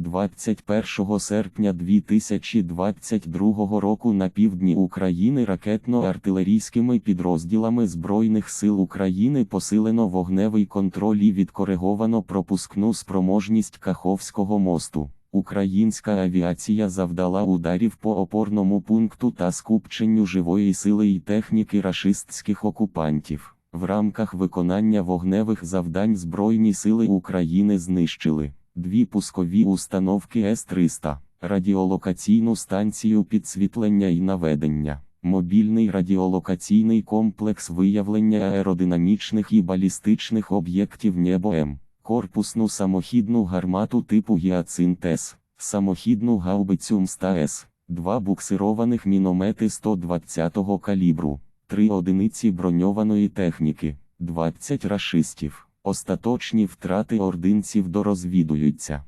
21 серпня 2022 року на півдні України ракетно-артилерійськими підрозділами Збройних сил України посилено вогневий контроль і відкориговано пропускну спроможність Каховського мосту. Українська авіація завдала ударів по опорному пункту та скупченню живої сили і техніки рашистських окупантів. В рамках виконання вогневих завдань Збройні сили України знищили дві пускові установки С-300, радіолокаційну станцію підсвітлення і наведення, мобільний радіолокаційний комплекс виявлення аеродинамічних і балістичних об'єктів Небо-М, корпусну самохідну гармату типу Гіацинт-С, самохідну гаубицю МСТА-С, два буксированих міномети 120-го калібру, три одиниці броньованої техніки, 20 рашистів. Остаточні втрати ординців дорозвідуються.